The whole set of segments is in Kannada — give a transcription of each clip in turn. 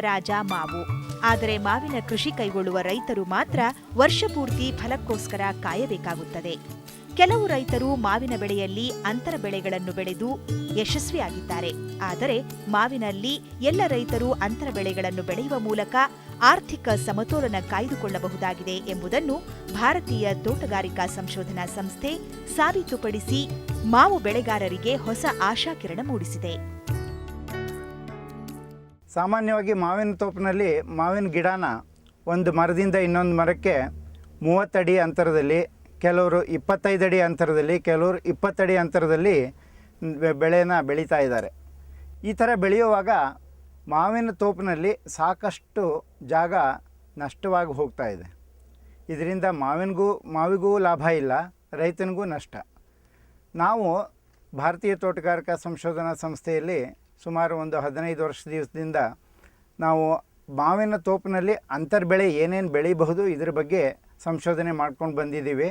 ರಾಜ ಮಾವು. ಆದರೆ ಮಾವಿನ ಕೃಷಿ ಕೈಗೊಳ್ಳುವ ರೈತರು ಮಾತ್ರ ವರ್ಷಪೂರ್ತಿ ಫಲಕ್ಕೋಸ್ಕರ ಕಾಯಬೇಕಾಗುತ್ತದೆ. ಕೆಲವು ರೈತರು ಮಾವಿನ ಬೆಳೆಯಲ್ಲಿ ಅಂತರ ಬೆಳೆಗಳನ್ನು ಬೆಳೆದು ಯಶಸ್ವಿಯಾಗಿದ್ದಾರೆ. ಆದರೆ ಮಾವಿನಲ್ಲಿ ಎಲ್ಲ ರೈತರು ಅಂತರ ಬೆಳೆಗಳನ್ನು ಬೆಳೆಯುವ ಮೂಲಕ ಆರ್ಥಿಕ ಸಮತೋಲನ ಕಾಯ್ದುಕೊಳ್ಳಬಹುದಾಗಿದೆ ಎಂಬುದನ್ನು ಭಾರತೀಯ ತೋಟಗಾರಿಕಾ ಸಂಶೋಧನಾ ಸಂಸ್ಥೆ ಸಾಬೀತುಪಡಿಸಿ ಮಾವು ಬೆಳೆಗಾರರಿಗೆ ಹೊಸ ಆಶಾಕಿರಣ ಮೂಡಿಸಿದೆ. ಸಾಮಾನ್ಯವಾಗಿ ಮಾವಿನ ತೋಪಿನಲ್ಲಿ ಮಾವಿನ ಗಿಡನ ಒಂದು ಮರದಿಂದ ಇನ್ನೊಂದು ಮರಕ್ಕೆ ಮೂವತ್ತಡಿ ಅಂತರದಲ್ಲಿ, ಕೆಲವರು ಇಪ್ಪತ್ತೈದು ಅಡಿ ಅಂತರದಲ್ಲಿ, ಕೆಲವರು ಇಪ್ಪತ್ತಡಿ ಅಂತರದಲ್ಲಿ ಬೆಳೆನ ಬೆಳೀತಾ ಇದ್ದಾರೆ. ಈ ಥರ ಬೆಳೆಯುವಾಗ ಮಾವಿನ ತೋಪಿನಲ್ಲಿ ಸಾಕಷ್ಟು ಜಾಗ ನಷ್ಟವಾಗಿ ಹೋಗ್ತಾ ಇದೆ. ಇದರಿಂದ ಮಾವಿನಿಗೂ, ಮಾವಿಗೂ ಲಾಭ ಇಲ್ಲ, ರೈತನಿಗೂ ನಷ್ಟ. ನಾವು ಭಾರತೀಯ ತೋಟಗಾರಿಕಾ ಸಂಶೋಧನಾ ಸಂಸ್ಥೆಯಲ್ಲಿ ಸುಮಾರು ಒಂದು ಹದಿನೈದು ವರ್ಷ ದಿವಸದಿಂದ ನಾವು ಮಾವಿನ ತೋಪಿನಲ್ಲಿ ಅಂತರ್ಬೆಳೆ ಏನೇನು ಬೆಳೀಬಹುದು ಇದ್ರ ಬಗ್ಗೆ ಸಂಶೋಧನೆ ಮಾಡ್ಕೊಂಡು ಬಂದಿದ್ದೀವಿ.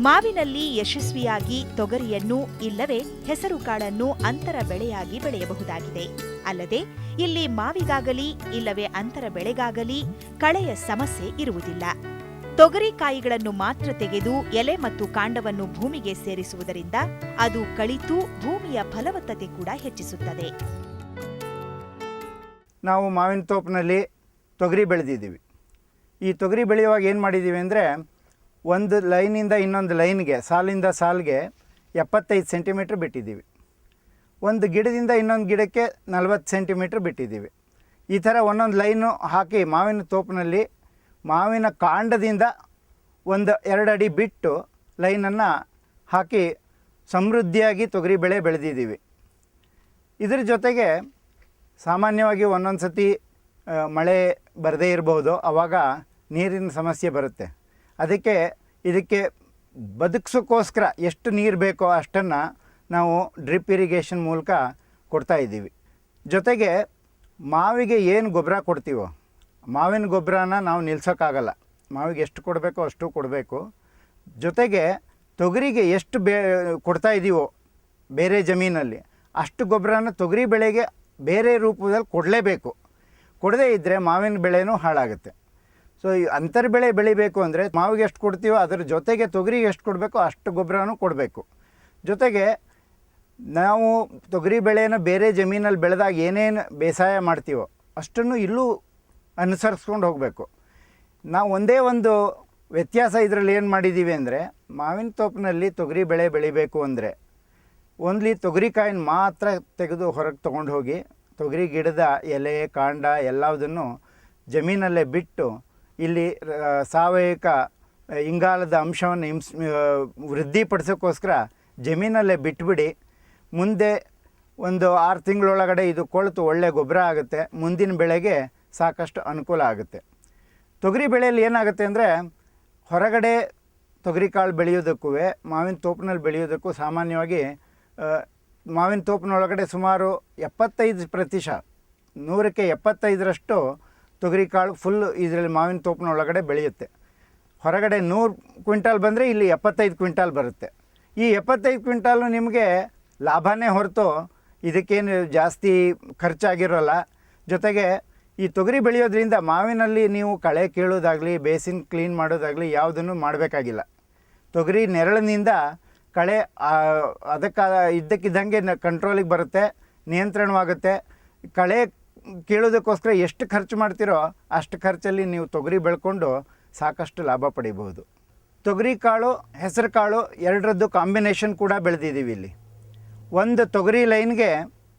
ಮಾವಿನಲ್ಲಿ ಯಶಸ್ವಿಯಾಗಿ ತೊಗರಿಯನ್ನು ಇಲ್ಲವೇ ಹೆಸರುಕಾಳನ್ನು ಅಂತರ ಬೆಳೆಯಾಗಿ ಬೆಳೆಯಬಹುದಾಗಿದೆ. ಅಲ್ಲದೆ ಇಲ್ಲಿ ಮಾವಿಗಾಗಲಿ ಇಲ್ಲವೇ ಅಂತರ ಬೆಳೆಗಾಗಲಿ ಕಳೆಯ ಸಮಸ್ಯೆ ಇರುವುದಿಲ್ಲ. ತೊಗರಿಕಾಯಿಗಳನ್ನು ಮಾತ್ರ ತೆಗೆದು ಎಲೆ ಮತ್ತು ಕಾಂಡವನ್ನು ಭೂಮಿಗೆ ಸೇರಿಸುವುದರಿಂದ ಅದು ಕಳಿತು ಭೂಮಿಯ ಫಲವತ್ತತೆ ಕೂಡ ಹೆಚ್ಚಿಸುತ್ತದೆ. ನಾವು ಮಾವಿನ ತೋಪಿನಲ್ಲಿ ತೊಗರಿ ಬೆಳೆದಿದ್ದೀವಿ. ಈ ತೊಗರಿ ಬೆಳೆಯುವಾಗ ಏನು ಮಾಡಿದ್ದೀವಿ ಅಂದರೆ ಒಂದು ಲೈನಿಂದ ಇನ್ನೊಂದು ಲೈನ್ಗೆ, ಸಾಲಿಂದ ಸಾಲಿಗೆ ಎಪ್ಪತ್ತೈದು ಸೆಂಟಿಮೀಟ್ರ್ ಬಿಟ್ಟಿದ್ದೀವಿ. ಒಂದು ಗಿಡದಿಂದ ಇನ್ನೊಂದು ಗಿಡಕ್ಕೆ ನಲ್ವತ್ತು ಸೆಂಟಿಮೀಟ್ರ್ ಬಿಟ್ಟಿದ್ದೀವಿ. ಈ ಥರ ಒಂದೊಂದು ಲೈನು ಹಾಕಿ ಮಾವಿನ ತೋಪಿನಲ್ಲಿ ಮಾವಿನ ಕಾಂಡದಿಂದ ಒಂದು ಎರಡು ಅಡಿ ಬಿಟ್ಟು ಲೈನನ್ನು ಹಾಕಿ ಸಮೃದ್ಧಿಯಾಗಿ ತೊಗರಿ ಬೆಳೆ ಬೆಳೆದಿದ್ದೀವಿ. ಇದರ ಜೊತೆಗೆ ಸಾಮಾನ್ಯವಾಗಿ ಒಂದೊಂದು ಸತಿ ಮಳೆ ಬರದೇ ಇರಬಹುದು ಆವಾಗ ನೀರಿನ ಸಮಸ್ಯೆ ಬರುತ್ತೆ. ಅದಕ್ಕೆ ಇದಕ್ಕೆ ಬದುಕಿಸೋಕ್ಕೋಸ್ಕರ ಎಷ್ಟು ನೀರು ಬೇಕೋ ಅಷ್ಟನ್ನು ನಾವು ಡ್ರಿಪ್ ಇರಿಗೇಷನ್ ಮೂಲಕ ಕೊಡ್ತಾ ಇದ್ದೀವಿ. ಜೊತೆಗೆ ಮಾವಿಗೆ ಏನು ಗೊಬ್ಬರ ಕೊಡ್ತೀವೋ ಮಾವಿನ ಗೊಬ್ಬರನ ನಾವು ನಿಲ್ಸೋಕ್ಕಾಗಲ್ಲ. ಮಾವಿಗೆ ಎಷ್ಟು ಕೊಡಬೇಕೋ ಅಷ್ಟು ಕೊಡಬೇಕು. ಜೊತೆಗೆ ತೊಗರಿಗೆ ಎಷ್ಟು ಬೇ, ಕೊಡ್ತಾ ಇದ್ದೀವೋ ಬೇರೆ ಜಮೀನಲ್ಲಿ ಅಷ್ಟು ಗೊಬ್ಬರನ ತೊಗರಿ ಬೆಳೆಗೆ ಬೇರೆ ರೂಪದಲ್ಲಿ ಕೊಡಲೇಬೇಕು. ಕೊಡದೇ ಇದ್ದರೆ ಮಾವಿನ ಬೆಳೆನೂ ಹಾಳಾಗುತ್ತೆ. ಸೊ, ಈ ಅಂತರ್ ಬೆಳೆ ಬೆಳಿಬೇಕು ಅಂದರೆ ಮಾವಿಗೆ ಎಷ್ಟು ಕೊಡ್ತೀವೋ ಅದರ ಜೊತೆಗೆ ತೊಗರಿಗೆ ಎಷ್ಟು ಕೊಡಬೇಕೋ ಅಷ್ಟು ಗೊಬ್ಬರನೂ ಕೊಡಬೇಕು. ಜೊತೆಗೆ ನಾವು ತೊಗರಿ ಬೆಳೆಯನ್ನು ಬೇರೆ ಜಮೀನಲ್ಲಿ ಬೆಳೆದಾಗ ಏನೇನು ಬೇಸಾಯ ಮಾಡ್ತೀವೋ ಅಷ್ಟನ್ನು ಇಲ್ಲೂ ಅನುಸರಿಸ್ಕೊಂಡು ಹೋಗಬೇಕು. ನಾವು ಒಂದೇ ಒಂದು ವ್ಯತ್ಯಾಸ ಇದರಲ್ಲಿ ಏನು ಮಾಡಿದ್ದೀವಿ ಅಂದರೆ, ಮಾವಿನ ತೋಪಿನಲ್ಲಿ ತೊಗರಿ ಬೆಳೆ ಬೆಳಿಬೇಕು ಅಂದರೆ, ಓನ್ಲಿ ತೊಗರಿಕಾಯಿನ ಮಾತ್ರ ತೆಗೆದು ಹೊರಗೆ ತೊಗೊಂಡು ಹೋಗಿ, ತೊಗರಿ ಗಿಡದ ಎಲೆ, ಕಾಂಡ ಎಲ್ಲದನ್ನು ಜಮೀನಲ್ಲೇ ಬಿಟ್ಟು, ಇಲ್ಲಿ ಸಾವಯಿಕ ಇಂಗಾಲದ ಅಂಶವನ್ನು ಹಿಂಸ್ ವೃದ್ಧಿಪಡಿಸೋಕ್ಕೋಸ್ಕರ ಜಮೀನಲ್ಲೇ ಬಿಟ್ಬಿಡಿ. ಮುಂದೆ ಒಂದು ಆರು ತಿಂಗಳೊಳಗಡೆ ಇದು ಕೊಳೆತು ಒಳ್ಳೆ ಗೊಬ್ಬರ ಆಗುತ್ತೆ. ಮುಂದಿನ ಬೆಳೆಗೆ ಸಾಕಷ್ಟು ಅನುಕೂಲ ಆಗುತ್ತೆ. ತೊಗರಿ ಬೆಳೆಯಲ್ಲಿ ಏನಾಗುತ್ತೆ ಅಂದರೆ ಹೊರಗಡೆ ತೊಗರಿ ಕಾಳು ಬೆಳೆಯೋದಕ್ಕೂ ಮಾವಿನ ತೋಪಿನಲ್ಲಿ ಬೆಳೆಯೋದಕ್ಕೂ ಸಾಮಾನ್ಯವಾಗಿ ಮಾವಿನ ತೋಪಿನೊಳಗಡೆ ಸುಮಾರು ಎಪ್ಪತ್ತೈದು ಪ್ರತಿಶತ ನೂರಕ್ಕೆ ಎಪ್ಪತ್ತೈದರಷ್ಟು ತೊಗರಿ ಕಾಳು ಫುಲ್ ಇದರಲ್ಲಿ ಮಾವಿನ ತೋಪಿನೊಳಗಡೆ ಬೆಳೆಯುತ್ತೆ. ಹೊರಗಡೆ ನೂರು ಕ್ವಿಂಟಾಲ್ ಬಂದರೆ ಇಲ್ಲಿ ಎಪ್ಪತ್ತೈದು ಕ್ವಿಂಟಾಲ್ ಬರುತ್ತೆ. ಈ ಎಪ್ಪತ್ತೈದು ಕ್ವಿಂಟಾಲು ನಿಮಗೆ ಲಾಭನೇ ಹೊರತು ಇದಕ್ಕೇನು ಜಾಸ್ತಿ ಖರ್ಚಾಗಿರೋಲ್ಲ. ಜೊತೆಗೆ ಈ ತೊಗರಿ ಬೆಳೆಯೋದ್ರಿಂದ ಮಾವಿನಲ್ಲಿ ನೀವು ಕಳೆ ಕೀಳೋದಾಗಲಿ, ಬೇಸಿನ್ ಕ್ಲೀನ್ ಮಾಡೋದಾಗಲಿ ಯಾವುದನ್ನು ಮಾಡಬೇಕಾಗಿಲ್ಲ. ತೊಗರಿ ನೆರಳಿನಿಂದ ಕಳೆ ಅದಕ್ಕೆ, ಇದ್ದಕ್ಕಿದ್ದಂಗೆ ಕಂಟ್ರೋಲಿಗೆ ಬರುತ್ತೆ, ನಿಯಂತ್ರಣವಾಗುತ್ತೆ. ಕಳೆ ಕೀಳೋದಕ್ಕೋಸ್ಕರ ಎಷ್ಟು ಖರ್ಚು ಮಾಡ್ತೀರೋ ಅಷ್ಟು ಖರ್ಚಲ್ಲಿ ನೀವು ತೊಗರಿ ಬೆಳ್ಕೊಂಡು ಸಾಕಷ್ಟು ಲಾಭ ಪಡಿಬಹುದು. ತೊಗರಿ ಕಾಳು, ಹೆಸರು ಕಾಳು ಎರಡರದ್ದು ಕಾಂಬಿನೇಷನ್ ಕೂಡ ಬೆಳೆದಿದ್ದೀವಿ ಇಲ್ಲಿ. ಒಂದು ತೊಗರಿ ಲೈನ್ಗೆ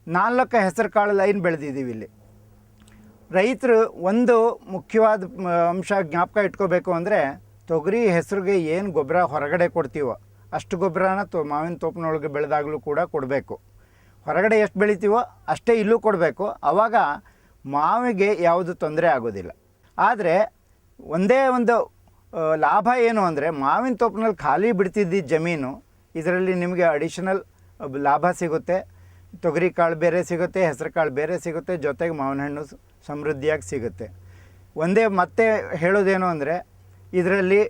ನಾಲ್ಕು ಹೆಸರು ಕಾಳು ಲೈನ್ ಬೆಳೆದಿದ್ದೀವಿ ಇಲ್ಲಿ. ರೈತರು ಒಂದು ಮುಖ್ಯವಾದ ಅಂಶ ಜ್ಞಾಪಕ ಇಟ್ಕೋಬೇಕು ಅಂದರೆ ತೊಗರಿ ಹೆಸರಿಗೆ ಏನು ಗೊಬ್ಬರ ಹೊರಗಡೆ ಕೊಡ್ತೀವೋ ಅಷ್ಟು ಗೊಬ್ಬರನ ತೊ, ಮಾವಿನ ತೋಪಿನೊಳಗೆ ಬೆಳೆದಾಗಲೂ ಕೂಡ ಕೊಡಬೇಕು. ಹೊರಗಡೆ ಎಷ್ಟು ಬೆಳಿತೀವೋ ಅಷ್ಟೇ ಇಲ್ಲೂ ಕೊಡಬೇಕು. ಆವಾಗ ಮಾವಿಗೆ ಯಾವುದು ತೊಂದರೆ ಆಗೋದಿಲ್ಲ. ಆದರೆ ಒಂದೇ ಒಂದು ಲಾಭ ಏನು ಅಂದರೆ ಮಾವಿನ ತೋಪಿನಲ್ಲಿ ಖಾಲಿ ಬಿಡ್ತಿದ್ದ ಜಮೀನು, ಇದರಲ್ಲಿ ನಿಮಗೆ ಅಡಿಷನಲ್ ಲಾಭ ಸಿಗುತ್ತೆ. ತೊಗರಿ ಕಾಳು ಬೇರೆ ಸಿಗುತ್ತೆ, ಹೆಸರು ಕಾಳು ಬೇರೆ ಸಿಗುತ್ತೆ, ಜೊತೆಗೆ ಮಾವಿನ ಹಣ್ಣು ಸಮೃದ್ಧಿಯಾಗಿ ಸಿಗುತ್ತೆ. ಒಂದೇ ಮತ್ತೆ ಹೇಳೋದೇನು ಅಂದರೆ, ಇದರಲ್ಲಿ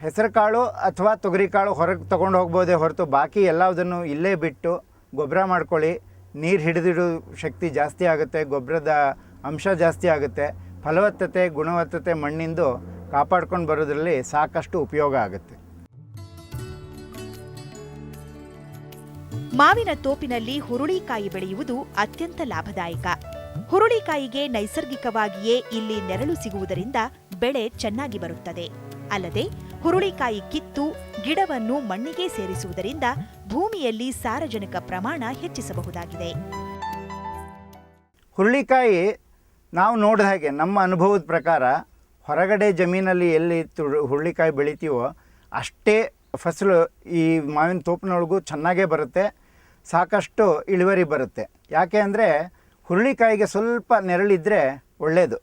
ಹೆಸರು ಕಾಳು ಅಥವಾ ತೊಗರಿ ಕಾಳು ಹೊರಗೆ ತೊಗೊಂಡು ಹೋಗ್ಬೋದೇ ಹೊರತು ಬಾಕಿ ಎಲ್ಲದನ್ನು ಇಲ್ಲೇ ಬಿಟ್ಟು ಗೊಬ್ಬರ ಮಾಡ್ಕೊಳ್ಳಿ. ನೀರು ಹಿಡಿದಿಡೋ ಶಕ್ತಿ ಜಾಸ್ತಿ ಆಗುತ್ತೆ ಗೊಬ್ಬರದ ಅಂಶ ಜಾಸ್ತಿ ಆಗುತ್ತೆ. ಫಲವತ್ತತೆ, ಗುಣವತ್ತತೆ ಮಣ್ಣಿಂದು ಕಾಪಾಡ್ಕೊಂಡು ಬರೋದ್ರಲ್ಲಿ ಸಾಕಷ್ಟು ಉಪಯೋಗ ಆಗುತ್ತೆ. ಮಾವಿನ ತೋಪಿನಲ್ಲಿ ಹುರುಳಿಕಾಯಿ ಬೆಳೆಯುವುದು ಅತ್ಯಂತ ಲಾಭದಾಯಕ. ಹುರುಳಿಕಾಯಿಗೆ ನೈಸರ್ಗಿಕವಾಗಿಯೇ ಇಲ್ಲಿ ನೆರಳು ಸಿಗುವುದರಿಂದ ಬೆಳೆ ಚೆನ್ನಾಗಿ ಬರುತ್ತದೆ. ಅಲ್ಲದೆ ಹುರುಳಿಕಾಯಿ ಕಿತ್ತು, ಗಿಡವನ್ನು ಮಣ್ಣಿಗೆ ಸೇರಿಸುವುದರಿಂದ ಭೂಮಿಯಲ್ಲಿ ಸಾರಜನಕ ಪ್ರಮಾಣ ಹೆಚ್ಚಿಸಬಹುದಾಗಿದೆ. ಹುರುಳಿಕಾಯಿ ನಾವು ನೋಡಿದ ಹಾಗೆ ನಮ್ಮ ಅನುಭವದ ಪ್ರಕಾರ ಹೊರಗಡೆ ಜಮೀನಲ್ಲಿ ಎಲ್ಲಿ ಹುರುಳಿಕಾಯಿ ಬೆಳಿತೀವೋ ಅಷ್ಟೇ ಫಸಲು ಈ ಮಾವಿನ ತೋಪಿನೊಳಗೂ ಚೆನ್ನಾಗೇ ಬರುತ್ತೆ. ಸಾಕಷ್ಟು ಇಳುವರಿ ಬರುತ್ತೆ. ಯಾಕೆ ಅಂದರೆ ಹುರುಳಿಕಾಯಿಗೆ ಸ್ವಲ್ಪ ನೆರಳಿದ್ರೆ ಒಳ್ಳೆಯದು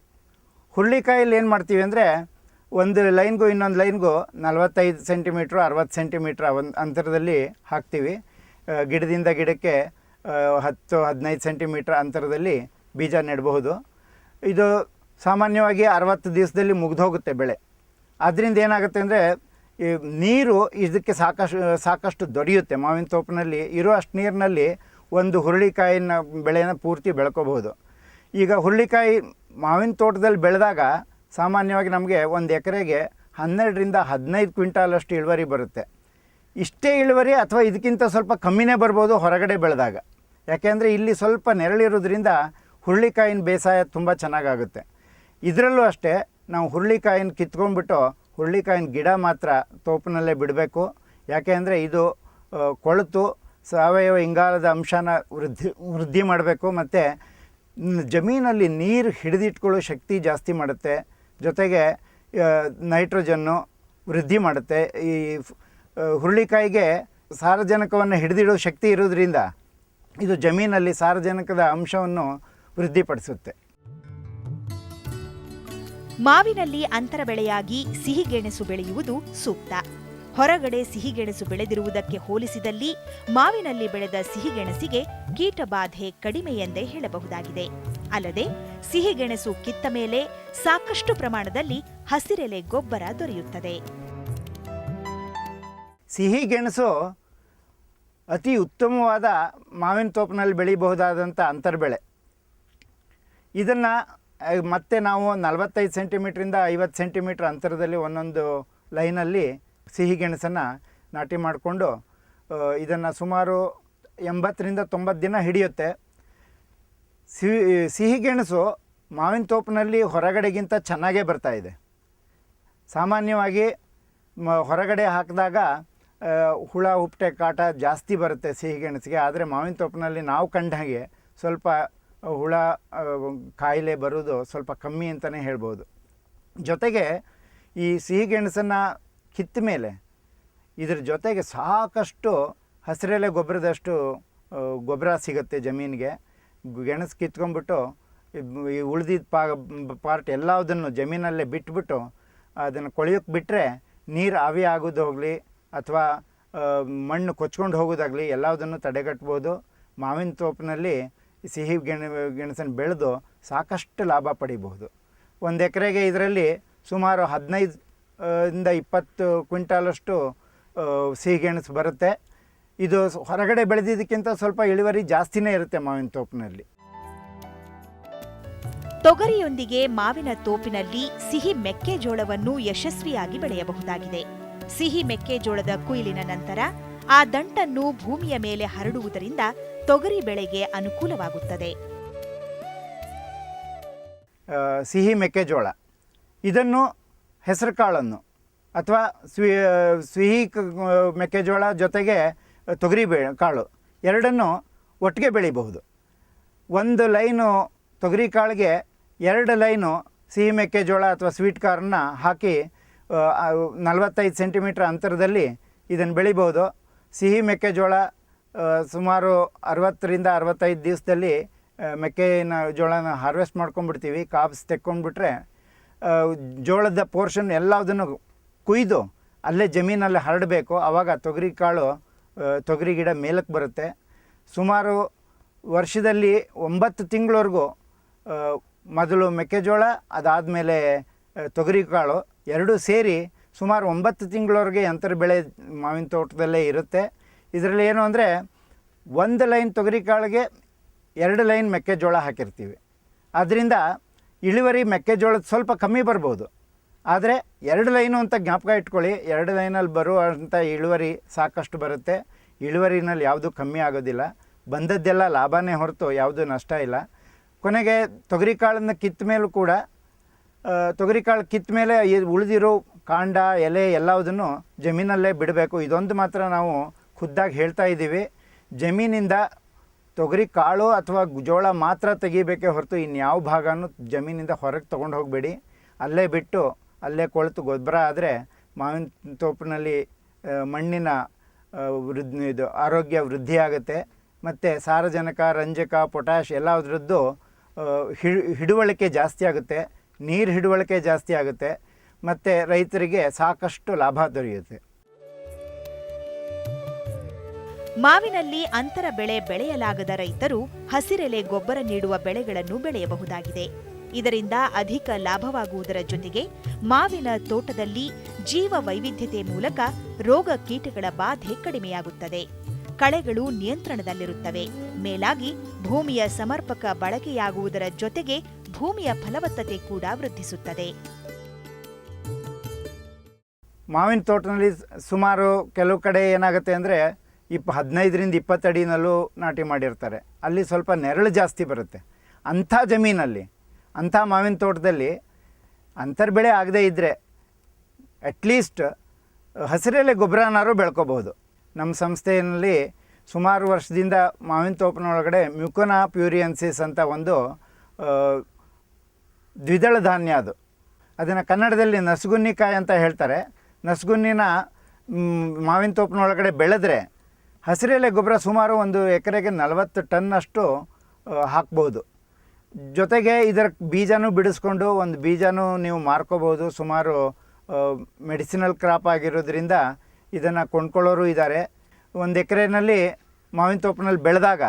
ಹುರುಳಿಕಾಯಲ್ಲಿ ಏನು ಮಾಡ್ತೀವಿ ಅಂದರೆ ಒಂದು ಲೈನ್ಗೂ ಇನ್ನೊಂದು ಲೈನ್ಗೂ ನಲವತ್ತೈದು ಸೆಂಟಿಮೀಟ್ರು, ಅರವತ್ತು ಸೆಂಟಿಮೀಟ್ರ್ ಒಂದು ಅಂತರದಲ್ಲಿ ಹಾಕ್ತೀವಿ. ಗಿಡದಿಂದ ಗಿಡಕ್ಕೆ ಹತ್ತು, ಹದಿನೈದು ಸೆಂಟಿಮೀಟ್ರ್ ಅಂತರದಲ್ಲಿ ಬೀಜ ನೆಡಬಹುದು. ಇದು ಸಾಮಾನ್ಯವಾಗಿ ಅರವತ್ತು ದಿವಸದಲ್ಲಿ ಮುಗಿದೋಗುತ್ತೆ ಬೆಳೆ. ಅದರಿಂದ ಏನಾಗುತ್ತೆ ಅಂದರೆ ಈ ನೀರು ಇದಕ್ಕೆ ಸಾಕಷ್ಟು ಸಾಕಷ್ಟು ದೊರೆಯುತ್ತೆ ಮಾವಿನ ತೋಪಿನಲ್ಲಿ ಇರೋ ಅಷ್ಟು ನೀರಿನಲ್ಲಿ ಒಂದು ಹುರುಳಿಕಾಯಿನ ಬೆಳೆಯನ್ನು ಪೂರ್ತಿ ಬೆಳ್ಕೋಬಹುದು. ಈಗ ಹುರುಳಿಕಾಯಿ ಮಾವಿನ ತೋಟದಲ್ಲಿ ಬೆಳೆದಾಗ ಸಾಮಾನ್ಯವಾಗಿ ನಮಗೆ ಒಂದು ಎಕರೆಗೆ ಹನ್ನೆರಡರಿಂದ ಹದಿನೈದು ಕ್ವಿಂಟಾಲಷ್ಟು ಇಳುವರಿ ಬರುತ್ತೆ. ಇಷ್ಟೇ ಇಳುವರಿ ಅಥವಾ ಇದಕ್ಕಿಂತ ಸ್ವಲ್ಪ ಕಮ್ಮಿನೇ ಬರ್ಬೋದು ಹೊರಗಡೆ ಬೆಳೆದಾಗ. ಯಾಕೆಂದರೆ ಇಲ್ಲಿ ಸ್ವಲ್ಪ ನೆರಳಿರೋದ್ರಿಂದ ಹುರುಳಿಕಾಯಿನ ಬೇಸಾಯ ತುಂಬ ಚೆನ್ನಾಗಾಗುತ್ತೆ. ಇದರಲ್ಲೂ ಅಷ್ಟೇ ನಾವು ಹುರುಳಿಕಾಯಿನ ಕಿತ್ಕೊಂಡ್ಬಿಟ್ಟು ಹುರುಳಿಕಾಯಿನ ಗಿಡ ಮಾತ್ರ ತೋಪಿನಲ್ಲೇ ಬಿಡಬೇಕು. ಯಾಕೆ ಅಂದರೆ ಇದು ಕೊಳತು ಸಾವಯವ ಇಂಗಾಲದ ಅಂಶನ ವೃದ್ಧಿ ವೃದ್ಧಿ ಮಾಡಬೇಕು ಮತ್ತು ಜಮೀನಲ್ಲಿ ನೀರು ಹಿಡಿದಿಟ್ಕೊಳ್ಳೋ ಶಕ್ತಿ ಜಾಸ್ತಿ ಮಾಡುತ್ತೆ. ಜೊತೆಗೆ ನೈಟ್ರೋಜನ್ನು ವೃದ್ಧಿ ಮಾಡುತ್ತೆ. ಈ ಹುರುಳಿಕಾಯಿಗೆ ಸಾರಜನಕವನ್ನು ಹಿಡಿದಿಡೋ ಶಕ್ತಿ ಇರೋದ್ರಿಂದ ಇದು ಜಮೀನಲ್ಲಿ ಸಾರಜನಕದ ಅಂಶವನ್ನು ವೃದ್ಧಿಪಡಿಸುತ್ತೆ. ಮಾವಿನಲ್ಲಿ ಅಂತರ ಬೆಳೆಯಾಗಿ ಸಿಹಿಗೆಣಸು ಬೆಳೆಯುವುದು ಸೂಕ್ತ. ಹೊರಗಡೆ ಸಿಹಿಗೆಣಸು ಬೆಳೆದಿರುವುದಕ್ಕೆ ಹೋಲಿಸಿದಲ್ಲಿ ಮಾವಿನಲ್ಲಿ ಬೆಳೆದ ಸಿಹಿಗೆಣಸಿಗೆ ಕೀಟಬಾಧೆ ಕಡಿಮೆ ಎಂದೇ ಹೇಳಬಹುದಾಗಿದೆ. ಅಲ್ಲದೆ ಸಿಹಿಗೆಣಸು ಕಿತ್ತ ಮೇಲೆ ಸಾಕಷ್ಟು ಪ್ರಮಾಣದಲ್ಲಿ ಹಸಿರೆಲೆ ಗೊಬ್ಬರ ದೊರೆಯುತ್ತದೆ. ಸಿಹಿ ಗೆಣಸು ಅತಿ ಉತ್ತಮವಾದ ಮಾವಿನ ತೋಪಿನಲ್ಲಿ ಬೆಳಿಬಹುದಾದಂಥ ಅಂತರ್ಬೆಳೆ ಇದನ್ನು ಮತ್ತೆ ನಾವು ನಲವತ್ತೈದು ಸೆಂಟಿಮೀಟ್ರಿಂದ ಐವತ್ತು ಸೆಂಟಿಮೀಟ್ರ್ ಅಂತರದಲ್ಲಿ ಒಂದೊಂದು ಲೈನಲ್ಲಿ ಸಿಹಿ ಗೆಣಸನ್ನು ನಾಟಿ ಮಾಡಿಕೊಂಡು ಇದನ್ನು ಸುಮಾರು ಎಂಬತ್ತರಿಂದ ತೊಂಬತ್ತು ದಿನ ಹಿಡಿಯುತ್ತೆ. ಸಿಹಿ ಸಿಹಿ ಗೆಣಸು ಮಾವಿನ ತೋಪಿನಲ್ಲಿ ಹೊರಗಡೆಗಿಂತ ಚೆನ್ನಾಗೇ ಇದೆ. ಸಾಮಾನ್ಯವಾಗಿ ಹೊರಗಡೆ ಹಾಕಿದಾಗ ಹುಳ, ಉಪ್ಟೆ, ಕಾಟ ಜಾಸ್ತಿ ಬರುತ್ತೆ ಸಿಹಿ ಗೆಣಸಿಗೆ, ಆದರೆ ಮಾವಿನ ತೋಪಿನಲ್ಲಿ ನಾವು ಕಂಡ ಹಾಗೆ ಸ್ವಲ್ಪ ಹುಳ ಕಾಯಿಲೆ ಬರೋದು ಸ್ವಲ್ಪ ಕಮ್ಮಿ ಅಂತಲೇ ಹೇಳ್ಬೋದು. ಜೊತೆಗೆ ಈ ಸಿಹಿಗೆಣಸನ್ನು ಕಿತ್ತ ಮೇಲೆ ಇದ್ರ ಜೊತೆಗೆ ಸಾಕಷ್ಟು ಹಸಿರೆಲೆ ಗೊಬ್ಬರದಷ್ಟು ಗೊಬ್ಬರ ಸಿಗುತ್ತೆ ಜಮೀನಿಗೆ. ಗೆಣಸು ಕಿತ್ಕೊಂಡ್ಬಿಟ್ಟು, ಈ ಉಳಿದಿದ್ದ ಪಾ ಪಾರ್ಟ್ ಎಲ್ಲದನ್ನು ಜಮೀನಲ್ಲೇ ಬಿಟ್ಬಿಟ್ಟು ಅದನ್ನು ಕೊಳೆಯೋಕ್ಕೆ ಬಿಟ್ಟರೆ ನೀರು ಆವಿ ಆಗೋದು ಹೋಗಲಿ ಅಥವಾ ಮಣ್ಣು ಕೊಚ್ಕೊಂಡು ಹೋಗೋದಾಗಲಿ ಎಲ್ಲದನ್ನು ತಡೆಗಟ್ಬೋದು. ಮಾವಿನ ತೋಪಿನಲ್ಲಿ ಸಿಹಿ ಗೆಣ, ಗೆಣಸನ್ನು ಬೆಳೆದು ಸಾಕಷ್ಟು ಲಾಭ ಪಡಿಬಹುದು. ಒಂದು ಎಕರೆಗೆ ಇದರಲ್ಲಿ ಸುಮಾರು ಹದಿನೈದು ಇಂದ ಇಪ್ಪತ್ತು ಕ್ವಿಂಟಾಲಷ್ಟು ಸಿಹಿ ಗೆಣಸು ಬರುತ್ತೆ. ಇದು ಹೊರಗಡೆ ಬೆಳೆದಿದ್ದಕ್ಕಿಂತ ಸ್ವಲ್ಪ ಇಳುವರಿ ಜಾಸ್ತಿನೇ ಇರುತ್ತೆ ಮಾವಿನ ತೋಪಿನಲ್ಲಿ. ತೊಗರಿಯೊಂದಿಗೆ ಮಾವಿನ ತೋಪಿನಲ್ಲಿ ಸಿಹಿ ಮೆಕ್ಕೆಜೋಳವನ್ನು ಯಶಸ್ವಿಯಾಗಿ ಬೆಳೆಯಬಹುದಾಗಿದೆ. ಸಿಹಿ ಮೆಕ್ಕೆಜೋಳದ ಕುಯಿಲಿನ ನಂತರ ಆ ದಂಟನ್ನು ಭೂಮಿಯ ಮೇಲೆ ಹರಡುವುದರಿಂದ ತೊಗರಿ ಬೆಳೆಗೆ ಅನುಕೂಲವಾಗುತ್ತದೆ. ಸಿಹಿ ಮೆಕ್ಕೆಜೋಳ. ಇದನ್ನು ಹೆಸರು ಕಾಳನ್ನು ಅಥವಾ ಸಿಹಿ ಮೆಕ್ಕೆಜೋಳ ಜೊತೆಗೆ ತೊಗರಿ ಬೆ, ಕಾಳು ಎರಡನ್ನು ಒಟ್ಟಿಗೆ ಬೆಳಿಬಹುದು. ಒಂದು ಲೈನು ತೊಗರಿ ಕಾಳಿಗೆ ಎರಡು ಲೈನು ಸಿಹಿ ಮೆಕ್ಕೆಜೋಳ ಅಥವಾ ಸ್ವೀಟ್ ಕಾರ್ನ ಹಾಕಿ ನಲವತ್ತೈದು ಸೆಂಟಿಮೀಟ್ರ್ ಅಂತರದಲ್ಲಿ ಇದನ್ನು ಬೆಳಿಬೋದು ಸಿಹಿ ಮೆಕ್ಕೆಜೋಳ ಸುಮಾರು ಅರವತ್ತರಿಂದ ಅರವತ್ತೈದು ದಿವಸದಲ್ಲಿ ಮೆಕ್ಕೆನ ಜೋಳನ ಹಾರ್ವೆಸ್ಟ್ ಮಾಡ್ಕೊಂಡ್ಬಿಡ್ತೀವಿ ಕಾಬ್ಸ್ ತೆಕ್ಕೊಂಡ್ಬಿಟ್ರೆ ಜೋಳದ ಪೋರ್ಷನ್ ಎಲ್ಲದನ್ನು ಕುಯ್ದು ಅಲ್ಲೇ ಜಮೀನಲ್ಲಿ ಹರಡಬೇಕು. ಆವಾಗ ತೊಗರಿ ಕಾಳು ತೊಗರಿ ಗಿಡ ಮೇಲಕ್ಕೆ ಬರುತ್ತೆ. ಸುಮಾರು ವರ್ಷದಲ್ಲಿ ಒಂಬತ್ತು ತಿಂಗಳವರೆಗೂ ಮೊದಲು ಮೆಕ್ಕೆಜೋಳ ಅದಾದಮೇಲೆ ತೊಗರಿ ಕಾಳು ಎರಡೂ ಸೇರಿ ಸುಮಾರು ಒಂಬತ್ತು ತಿಂಗಳವರೆಗೆ ಅಂತರ ಬೆಳೆ ಮಾವಿನ ತೋಟದಲ್ಲೇ ಇರುತ್ತೆ. ಇದರಲ್ಲಿ ಏನು ಅಂದರೆ ಒಂದು ಲೈನ್ ತೊಗರಿ ಕಾಳಿಗೆ ಎರಡು ಲೈನ್ ಮೆಕ್ಕೆಜೋಳ ಹಾಕಿರ್ತೀವಿ. ಅದರಿಂದ ಇಳುವರಿ ಮೆಕ್ಕೆಜೋಳದ ಸ್ವಲ್ಪ ಕಮ್ಮಿ ಬರ್ಬೋದು. ಆದರೆ ಎರಡು ಲೈನು ಅಂತ ಜ್ಞಾಪಕ ಇಟ್ಕೊಳ್ಳಿ. ಎರಡು ಲೈನಲ್ಲಿ ಬರುವಂಥ ಇಳುವರಿ ಸಾಕಷ್ಟು ಬರುತ್ತೆ. ಇಳುವರಿನಲ್ಲಿ ಯಾವುದೂ ಕಮ್ಮಿ ಆಗೋದಿಲ್ಲ. ಬಂದದ್ದೆಲ್ಲ ಲಾಭನೇ ಹೊರತು ಯಾವುದೂ ನಷ್ಟ ಇಲ್ಲ. ಕೊನೆಗೆ ತೊಗರಿ ಕಾಳನ್ನು ಕಿತ್ತ ಮೇಲೂ ಕೂಡ ತೊಗರಿ ಕಾಳು ಕಿತ್ತ ಮೇಲೆ ಉಳಿದಿರೋ ಕಾಂಡ, ಎಲೆ ಎಲ್ಲವುದನ್ನು ಜಮೀನಲ್ಲೇ ಬಿಡಬೇಕು. ಇದೊಂದು ಮಾತ್ರ ನಾವು ಖುದ್ದಾಗಿ ಹೇಳ್ತಾ ಇದ್ದೀವಿ. ಜಮೀನಿಂದ ತೊಗರಿ ಕಾಳು ಅಥವಾ ಜೋಳ ಮಾತ್ರ ತೆಗಿಬೇಕೇ ಹೊರತು ಇನ್ಯಾವ ಭಾಗನೂ ಜಮೀನಿಂದ ಹೊರಗೆ ತೊಗೊಂಡು ಹೋಗಬೇಡಿ. ಅಲ್ಲೇ ಬಿಟ್ಟು ಅಲ್ಲೇ ಕೊಳೆತು ಗೊಬ್ಬರ ಆದರೆ ಮಾವಿನ ತೋಪಿನಲ್ಲಿ ಮಣ್ಣಿನ ವೃದ್ಧ, ಇದು ಆರೋಗ್ಯ ವೃದ್ಧಿಯಾಗುತ್ತೆ ಮತ್ತು ಸಾರಜನಕ, ರಂಜಕ, ಪೊಟ್ಯಾಷ್ ಎಲ್ಲ ಅದರದ್ದು ಹಿ- ಹಿಡುವಳಿಕೆ ಜಾಸ್ತಿ ಆಗುತ್ತೆ. ನೀರು ಹಿಡುವಳಿಕೆ ಜಾಸ್ತಿ ಆಗುತ್ತೆ. ಮತ್ತು ರೈತರಿಗೆ ಸಾಕಷ್ಟು ಲಾಭ ದೊರೆಯುತ್ತೆ. ಮಾವಿನಲ್ಲಿ ಅಂತರ ಬೆಳೆ ಬೆಳೆಯಲಾಗದ ರೈತರು ಹಸಿರೆಲೆ ಗೊಬ್ಬರ ನೀಡುವ ಬೆಳೆಗಳನ್ನು ಬೆಳೆಯಬಹುದಾಗಿದೆ. ಇದರಿಂದ ಅಧಿಕ ಲಾಭವಾಗುವುದರ ಜೊತೆಗೆ ಮಾವಿನ ತೋಟದಲ್ಲಿ ಜೀವ ವೈವಿಧ್ಯತೆ ಮೂಲಕ ರೋಗ ಕೀಟಗಳ ಬಾಧೆ ಕಡಿಮೆಯಾಗುತ್ತದೆ. ಕಳೆಗಳು ನಿಯಂತ್ರಣದಲ್ಲಿರುತ್ತವೆ. ಮೇಲಾಗಿ ಭೂಮಿಯ ಸಮರ್ಪಕ ಬಳಕೆಯಾಗುವುದರ ಜೊತೆಗೆ ಭೂಮಿಯ ಫಲವತ್ತತೆ ಕೂಡ ವೃದ್ಧಿಸುತ್ತದೆ. ಮಾವಿನ ತೋಟದಲ್ಲಿ ಸುಮಾರು ಕೆಲವು ಕಡೆ ಏನಾಗುತ್ತೆ ಅಂದರೆ ಇಪ್ಪ ಹದಿನೈದರಿಂದ ಇಪ್ಪತ್ತು ಅಡಿನಲ್ಲೂ ನಾಟಿ ಮಾಡಿರ್ತಾರೆ. ಅಲ್ಲಿ ಸ್ವಲ್ಪ ನೆರಳು ಜಾಸ್ತಿ ಬರುತ್ತೆ. ಅಂಥ ಜಮೀನಲ್ಲಿ, ಅಂಥ ಮಾವಿನ ತೋಟದಲ್ಲಿ ಅಂತರ್ಬೆಳೆ ಆಗದೇ ಇದ್ದರೆ ಅಟ್ಲೀಸ್ಟ್ ಹಸಿರೆಲೆ ಗೊಬ್ಬರನಾರು ಬೆಳ್ಕೋಬಹುದು. ನಮ್ಮ ಸಂಸ್ಥೆಯಲ್ಲಿ ಸುಮಾರು ವರ್ಷದಿಂದ ಮಾವಿನ ತೋಪಿನೊಳಗಡೆ ಮ್ಯುಕೋನಾ ಪ್ಯೂರಿಯನ್ಸಿಸ್ ಅಂತ ಒಂದು ದ್ವಿದಳ ಧಾನ್ಯ ಅದು. ಅದನ್ನು ಕನ್ನಡದಲ್ಲಿ ನಸುಗುನ್ನಿಕಾಯಿ ಅಂತ ಹೇಳ್ತಾರೆ. ನಸುಗುನ್ನಿನ ಮಾವಿನ ತೋಪಿನೊಳಗಡೆ ಬೆಳೆದ್ರೆ ಹಸಿರೆಲೆ ಗೊಬ್ಬರ ಸುಮಾರು ಒಂದು ಎಕರೆಗೆ ನಲವತ್ತು ಟನ್ನಷ್ಟು ಹಾಕ್ಬೋದು. ಜೊತೆಗೆ ಇದರ ಬೀಜನೂ ಬಿಡಿಸ್ಕೊಂಡು ಒಂದು ಬೀಜನೂ ನೀವು ಮಾರ್ಕೋಬೋದು ಸುಮಾರು ಮೆಡಿಸಿನಲ್ ಕ್ರಾಪ್ ಆಗಿರೋದ್ರಿಂದ ಇದನ್ನು ಕೊಂಡ್ಕೊಳ್ಳೋರು ಇದ್ದಾರೆ ಒಂದು ಎಕರೆನಲ್ಲಿ ಮಾವಿನ ತೋಪಿನಲ್ಲಿ ಬೆಳೆದಾಗ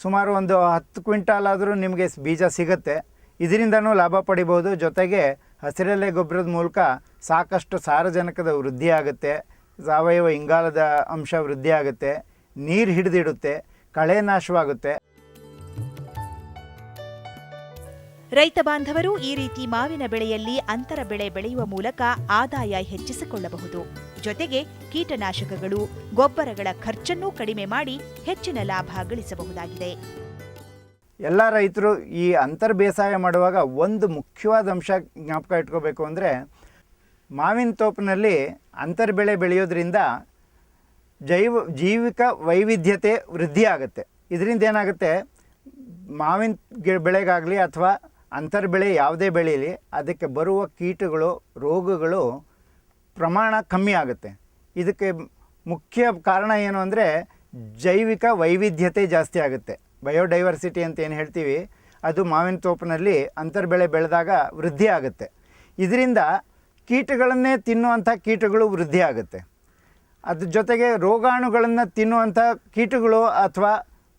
ಸುಮಾರು ಒಂದು ಹತ್ತು ಕ್ವಿಂಟಾಲ್ ಆದರೂ ನಿಮಗೆ ಬೀಜ ಸಿಗುತ್ತೆ. ಇದರಿಂದನೂ ಲಾಭ ಪಡಿಬೋದು ಜೊತೆಗೆ ಹಸಿರೆಲೆ ಗೊಬ್ಬರದ ಮೂಲಕ ಸಾಕಷ್ಟು ಸಾರಜನಕದ ವೃದ್ಧಿ ಆಗುತ್ತೆ ಸಾವಯವ ಇಂಗಾಲದ ಅಂಶ ವೃದ್ಧಿ ಆಗುತ್ತೆ ನೀರು ಹಿಡಿದಿಡುತ್ತೆ ಕಳೆ ನಾಶವಾಗುತ್ತೆ. ರೈತ ಬಾಂಧವರು ಈ ರೀತಿ ಮಾವಿನ ಬೆಳೆಯಲ್ಲಿ ಅಂತರ ಬೆಳೆ ಬೆಳೆಯುವ ಮೂಲಕ ಆದಾಯ ಹೆಚ್ಚಿಸಿಕೊಳ್ಳಬಹುದು. ಜೊತೆಗೆ ಕೀಟನಾಶಕಗಳು ಗೊಬ್ಬರಗಳ ಖರ್ಚನ್ನು ಕಡಿಮೆ ಮಾಡಿ ಹೆಚ್ಚಿನ ಲಾಭ ಗಳಿಸಬಹುದಾಗಿದೆ. ಎಲ್ಲ ರೈತರು ಈ ಅಂತರ್ ಬೇಸಾಯ ಮಾಡುವಾಗ ಒಂದು ಮುಖ್ಯವಾದ ಅಂಶ ಜ್ಞಾಪಕ ಇಟ್ಕೋಬೇಕು ಅಂದರೆ ಮಾವಿನ ತೋಪಿನಲ್ಲಿ ಅಂತರ್ ಬೆಳೆ ಬೆಳೆಯೋದ್ರಿಂದ ಜೈವ, ಜೈವಿಕ ವೈವಿಧ್ಯತೆ ವೃದ್ಧಿ ಆಗುತ್ತೆ ಇದರಿಂದ ಏನಾಗುತ್ತೆ? ಮಾವಿನ ಗಿ, ಬೆಳೆಗಾಗಲಿ ಅಥವಾ ಅಂತರ್ ಬೆಳೆ ಯಾವುದೇ ಬೆಳೆಯಲಿ ಅದಕ್ಕೆ ಬರುವ ಕೀಟಗಳು, ರೋಗಗಳು ಪ್ರಮಾಣ ಕಮ್ಮಿ ಆಗುತ್ತೆ. ಇದಕ್ಕೆ ಮುಖ್ಯ ಕಾರಣ ಏನು ಅಂದರೆ ಜೈವಿಕ ವೈವಿಧ್ಯತೆ ಜಾಸ್ತಿ ಆಗುತ್ತೆ. ಬಯೋಡೈವರ್ಸಿಟಿ ಅಂತ ಏನು ಹೇಳ್ತೀವಿ? ಅದು ಮಾವಿನ ತೋಪಿನಲ್ಲಿ ಅಂತರ್ ಬೆಳೆ ಬೆಳೆದಾಗ ವೃದ್ಧಿ ಆಗುತ್ತೆ ಇದರಿಂದ ಕೀಟಗಳನ್ನೇ ತಿನ್ನುವಂಥ ಕೀಟಗಳು ವೃದ್ಧಿ ಆಗುತ್ತೆ ಅದ್ರ ಜೊತೆಗೆ ರೋಗಾಣುಗಳನ್ನು ತಿನ್ನುವಂಥ ಕೀಟಗಳು ಅಥವಾ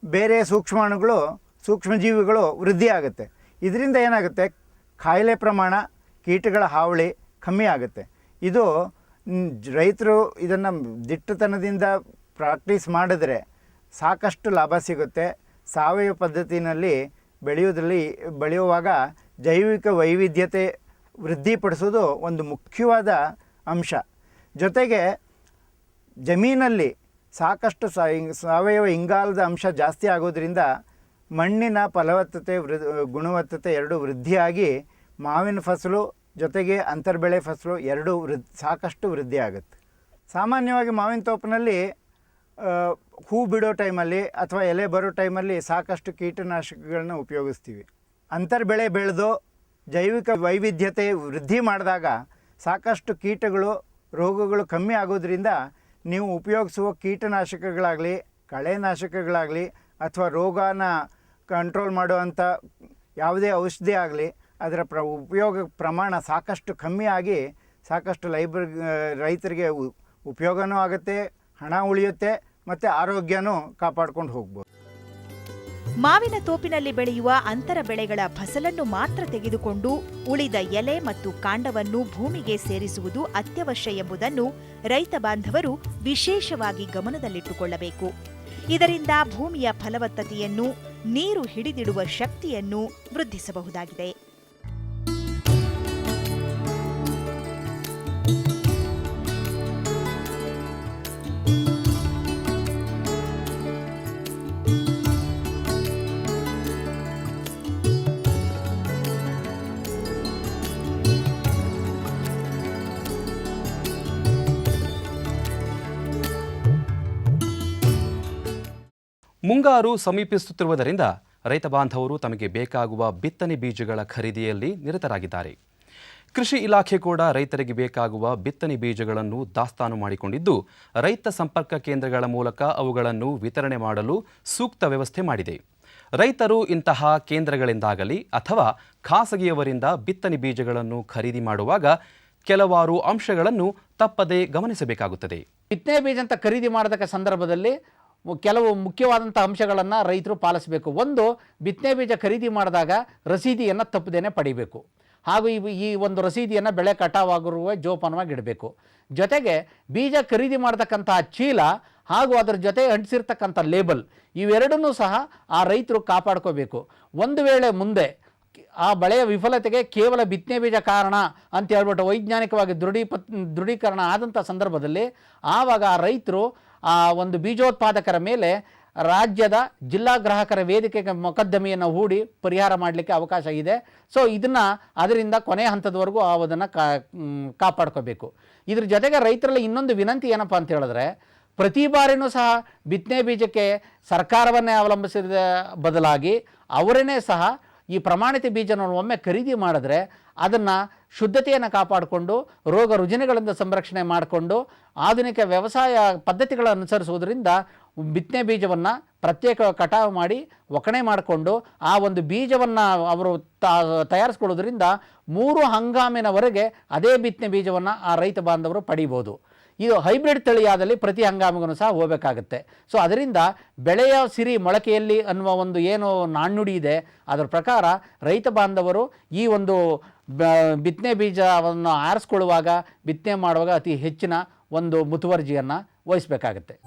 ಬೇರೆ ಸೂಕ್ಷ್ಮಾಣುಗಳು, ಸೂಕ್ಷ್ಮಜೀವಿಗಳು ವೃದ್ಧಿ ಆಗುತ್ತೆ. ಇದರಿಂದ ಏನಾಗುತ್ತೆ? ಕಾಯಿಲೆ ಪ್ರಮಾಣ, ಕೀಟಗಳ ಹಾವಳಿ ಕಮ್ಮಿ ಆಗುತ್ತೆ. ಇದು ರೈತರು ಇದನ್ನು ದಿಟ್ಟತನದಿಂದ ಪ್ರಾಕ್ಟೀಸ್ ಮಾಡಿದ್ರೆ ಸಾಕಷ್ಟು ಲಾಭ ಸಿಗುತ್ತೆ. ಸಾವಯವ ಪದ್ಧತಿನಲ್ಲಿ ಬೆಳೆಯೋದ್ರಲ್ಲಿ ಬೆಳೆಯುವಾಗ ಜೈವಿಕ ವೈವಿಧ್ಯತೆ ವೃದ್ಧಿಪಡಿಸೋದು ಒಂದು ಮುಖ್ಯವಾದ ಅಂಶ. ಜೊತೆಗೆ ಜಮೀನಲ್ಲಿ ಸಾಕಷ್ಟು ಸಾವಯವ ಇಂಗಾಲದ ಅಂಶ ಜಾಸ್ತಿ ಆಗೋದ್ರಿಂದ ಮಣ್ಣಿನ ಫಲವತ್ತತೆ, ವೃ ಗುಣವತ್ತತೆ ಎರಡು ವೃದ್ಧಿಯಾಗಿ ಮಾವಿನ ಫಸಲು ಜೊತೆಗೆ ಅಂತರ್ಬೆಳೆ ಫಸಲು ಎರಡೂ ವೃದ್ಧಿ ಸಾಕಷ್ಟು ವೃದ್ಧಿ ಆಗುತ್ತೆ. ಸಾಮಾನ್ಯವಾಗಿ ಮಾವಿನ ತೋಪಿನಲ್ಲಿ ಹೂ ಬಿಡೋ ಟೈಮಲ್ಲಿ ಅಥವಾ ಎಲೆ ಬರೋ ಟೈಮಲ್ಲಿ ಸಾಕಷ್ಟು ಕೀಟನಾಶಕಗಳನ್ನ ಉಪಯೋಗಿಸ್ತೀವಿ. ಅಂತರ್ಬೆಳೆ ಬೆಳೆದು ಜೈವಿಕ ವೈವಿಧ್ಯತೆ ವೃದ್ಧಿ ಮಾಡಿದಾಗ ಸಾಕಷ್ಟು ಕೀಟಗಳು, ರೋಗಗಳು ಕಮ್ಮಿ ಆಗೋದ್ರಿಂದ ನೀವು ಉಪಯೋಗಿಸುವ ಕೀಟನಾಶಕಗಳಾಗಲಿ ಕಳೆನಾಶಕಗಳಾಗಲಿ ಅಥವಾ ರೋಗನ ಕಂಟ್ರೋಲ್ ಮಾಡುವಂಥ ಯಾವುದೇ ಔಷಧಿ ಆಗಲಿ, ಅದರ ಪ್ರ, ಉಪಯೋಗ ಪ್ರಮಾಣ ಸಾಕಷ್ಟು ಕಮ್ಮಿ ಆಗಿ ಸಾಕಷ್ಟು ಲೈಬ್ರ, ರೈತರಿಗೆ ಉ- ಉಪಯೋಗನೂ ಆಗುತ್ತೆ, ಹಣ ಉಳಿಯುತ್ತೆ, ಮತ್ತು ಆರೋಗ್ಯನೂ ಕಾಪಾಡ್ಕೊಂಡು ಹೋಗ್ಬೋದು. ಮಾವಿನ ತೋಪಿನಲ್ಲಿ ಬೆಳೆಯುವ ಅಂತರ ಬೆಳೆಗಳ ಫಸಲನ್ನು ಮಾತ್ರ ತೆಗೆದುಕೊಂಡು ಉಳಿದ ಎಲೆ ಮತ್ತು ಕಾಂಡವನ್ನು ಭೂಮಿಗೆ ಸೇರಿಸುವುದು ಅತ್ಯವಶ್ಯ ಎಂಬುದನ್ನು ರೈತ ಬಾಂಧವರು ವಿಶೇಷವಾಗಿ ಗಮನದಲ್ಲಿಟ್ಟುಕೊಳ್ಳಬೇಕು. ಇದರಿಂದ ಭೂಮಿಯ ಫಲವತ್ತತೆಯನ್ನು, ನೀರು ಹಿಡಿದಿಡುವ ಶಕ್ತಿಯನ್ನು ವೃದ್ಧಿಸಬಹುದಾಗಿದೆ. ಮುಂಗಾರು ಸಮೀಪಿಸುತ್ತಿರುವುದರಿಂದ ರೈತ ಬಾಂಧವರು ತಮಗೆ ಬೇಕಾಗುವ ಬಿತ್ತನೆ ಬೀಜಗಳ ಖರೀದಿಯಲ್ಲಿ ನಿರತರಾಗಿದ್ದಾರೆ. ಕೃಷಿ ಇಲಾಖೆ ಕೂಡ ರೈತರಿಗೆ ಬೇಕಾಗುವ ಬಿತ್ತನೆ ಬೀಜಗಳನ್ನು ದಾಸ್ತಾನು ಮಾಡಿಕೊಂಡಿದ್ದು, ರೈತ ಸಂಪರ್ಕ ಕೇಂದ್ರಗಳ ಮೂಲಕ ಅವುಗಳನ್ನು ವಿತರಣೆ ಮಾಡಲು ಸೂಕ್ತ ವ್ಯವಸ್ಥೆ ಮಾಡಿದೆ. ರೈತರು ಇಂತಹ ಕೇಂದ್ರಗಳಿಂದಾಗಲಿ ಅಥವಾ ಖಾಸಗಿಯವರಿಂದ ಬಿತ್ತನೆ ಬೀಜಗಳನ್ನು ಖರೀದಿ ಮಾಡುವಾಗ ಕೆಲವಾರು ಅಂಶಗಳನ್ನು ತಪ್ಪದೇ ಗಮನಿಸಬೇಕಾಗುತ್ತದೆ. ಬಿತ್ತನೆ ಬೀಜ ಅಂತ ಖರೀದಿ ಮಾಡತಕ್ಕ ಸಂದರ್ಭದಲ್ಲಿ ಕೆಲವು ಮುಖ್ಯವಾದಂಥ ಅಂಶಗಳನ್ನು ರೈತರು ಪಾಲಿಸಬೇಕು. ಒಂದು, ಬಿತ್ತನೆ ಬೀಜ ಖರೀದಿ ಮಾಡಿದಾಗ ರಸೀದಿಯನ್ನು ತಪ್ಪದೇನೆ ಪಡಿಬೇಕು. ಹಾಗೂ ಈ ಈ ಒಂದು ರಸೀದಿಯನ್ನು ಬೆಳೆ ಕಟಾವಾಗಿರುವ ಜೋಪಾನವಾಗಿ ಇಡಬೇಕು. ಜೊತೆಗೆ ಬೀಜ ಖರೀದಿ ಮಾಡತಕ್ಕಂತಹ ಚೀಲ ಹಾಗೂ ಅದರ ಜೊತೆ ಅಂಟಿಸಿರ್ತಕ್ಕಂಥ ಲೇಬಲ್, ಇವೆರಡನ್ನೂ ಸಹ ಆ ರೈತರು ಕಾಪಾಡ್ಕೋಬೇಕು. ಒಂದು ವೇಳೆ ಮುಂದೆ ಆ ಬಳೆಯ ವಿಫಲತೆಗೆ ಕೇವಲ ಬಿತ್ತನೆ ಬೀಜ ಕಾರಣ ಅಂತ ಹೇಳ್ಬಿಟ್ಟು ವೈಜ್ಞಾನಿಕವಾಗಿ ದೃಢೀಪ ದೃಢೀಕರಣ ಆದಂಥ ಸಂದರ್ಭದಲ್ಲಿ ಆವಾಗ ಆ ರೈತರು ಆ ಒಂದು ಬೀಜೋತ್ಪಾದಕರ ಮೇಲೆ ರಾಜ್ಯದ ಜಿಲ್ಲಾ ಗ್ರಾಹಕರ ವೇದಿಕೆ ಮೊಕದ್ದಮೆಯನ್ನು ಹೂಡಿ ಪರಿಹಾರ ಮಾಡಲಿಕ್ಕೆ ಅವಕಾಶ ಇದೆ. ಸೊ ಇದನ್ನು ಅದರಿಂದ ಕೊನೆಯ ಹಂತದವರೆಗೂ ಅದನ್ನು ಕಾ ಕಾಪಾಡ್ಕೋಬೇಕು. ಇದ್ರ ಜೊತೆಗೆ ರೈತರಲ್ಲಿ ಇನ್ನೊಂದು ವಿನಂತಿ ಏನಪ್ಪ ಅಂತ ಹೇಳಿದ್ರೆ, ಪ್ರತಿ ಬಾರಿನೂ ಸಹ ಬಿತ್ತನೆ ಬೀಜಕ್ಕೆ ಸರ್ಕಾರವನ್ನೇ ಅವಲಂಬಿಸಿದ ಬದಲಾಗಿ ಅವರನ್ನೇ ಸಹ ಈ ಪ್ರಮಾಣಿತ ಬೀಜವನ್ನು ಒಮ್ಮೆ ಖರೀದಿ ಮಾಡಿದ್ರೆ ಅದನ್ನು ಶುದ್ಧತೆಯನ್ನು ಕಾಪಾಡಿಕೊಂಡು, ರೋಗ ರುಜಿನಗಳಿಂದ ಸಂರಕ್ಷಣೆ ಮಾಡಿಕೊಂಡು, ಆಧುನಿಕ ವ್ಯವಸಾಯ ಪದ್ಧತಿಗಳನ್ನು ಅನುಸರಿಸುವುದರಿಂದ ಬಿತ್ತನೆ ಬೀಜವನ್ನು ಪ್ರತ್ಯೇಕ ಕಟಾವು ಮಾಡಿ, ಒಕ್ಕಣೆ ಮಾಡಿಕೊಂಡು, ಆ ಒಂದು ಬೀಜವನ್ನು ಅವರು ತಾ- ತಯಾರಿಸ್ಕೊಳ್ಳೋದ್ರಿಂದ ಮೂರು ಹಂಗಾಮಿನವರೆಗೆ ಅದೇ ಬಿತ್ತನೆ ಬೀಜವನ್ನು ಆ ರೈತ ಬಾಂಧವರು ಪಡಿಬೋದು. ಇದು ಹೈಬ್ರಿಡ್ ತಳಿಯಾದಲ್ಲಿ ಪ್ರತಿ ಹಂಗಾಮಿಗೂ ಸಹ ಹೋಗಬೇಕಾಗುತ್ತೆ. ಸೊ ಅದರಿಂದ ಬೆಳೆಯ ಸಿರಿ ಮೊಳಕೆಯಲ್ಲಿ ಅನ್ನುವ ಒಂದು ಏನು ನಾಣ್ಣುಡಿ ಇದೆ. ಅದರ ಪ್ರಕಾರ ರೈತ ಬಾಂಧವರು ಈ ಒಂದು ಬ- ಬಿತ್ತನೆ ಬೀಜವನ್ನು ಆರಿಸ್ಕೊಳ್ಳುವಾಗ ಬಿತ್ತನೆ ಮಾಡುವಾಗ ಅತಿ ಹೆಚ್ಚಿನ ಒಂದು ಮುತುವರ್ಜಿಯನ್ನು ವಹಿಸಬೇಕಾಗತ್ತೆ.